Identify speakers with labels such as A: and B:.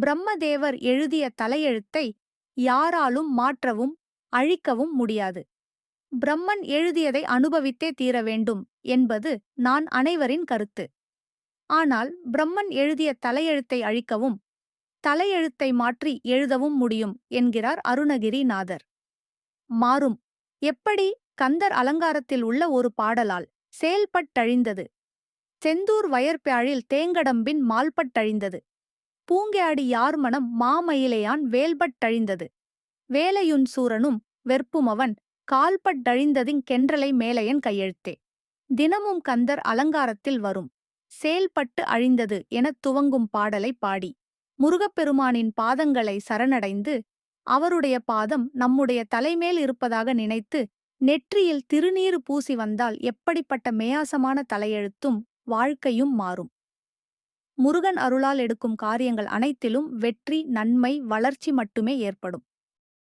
A: பிரம்மதேவர் எழுதிய தலையெழுத்தை யாராலும் மாற்றவும் அழிக்கவும் முடியாது. பிரம்மன் எழுதியதை அனுபவித்தே தீர வேண்டும் என்பது நான் அனைவரின் கருத்து. ஆனால் பிரம்மன் எழுதிய தலையெழுத்தை அழிக்கவும் தலையெழுத்தை மாற்றி எழுதவும் முடியும் என்கிறார் அருணகிரிநாதர். மாறும். எப்படி? கந்தர் அலங்காரத்தில் உள்ள ஒரு பாடலால் செயல்பட்டழிந்தது செந்தூர் வயற்பாழில் தேங்கடம்பின் மால்பட்டழிந்தது. பூங்காடி யார் மனம் மாமயிலையான் வேல்பட்டழிந்தது. வேலையுன் சூரனும் வெற்புமவன் கால்பட்டழிந்ததின் கென்றலை மேலையன் கையெழுத்தே. தினமும் கந்தர் அலங்காரத்தில் வரும். செயல்பட்டு அழிந்தது எனத் துவங்கும் பாடலை பாடி. முருகப்பெருமானின் பாதங்களை சரணடைந்து அவருடைய பாதம் நம்முடைய தலைமேல் இருப்பதாக நினைத்து நெற்றியில் திருநீறு பூசி வந்தால் எப்படிப்பட்ட மேயாசமான தலையெழுத்தும் வாழ்க்கையும் மாறும். முருகன் அருளால் எடுக்கும் காரியங்கள் அனைத்திலும் வெற்றி நன்மை வளர்ச்சி மட்டுமே ஏற்படும்.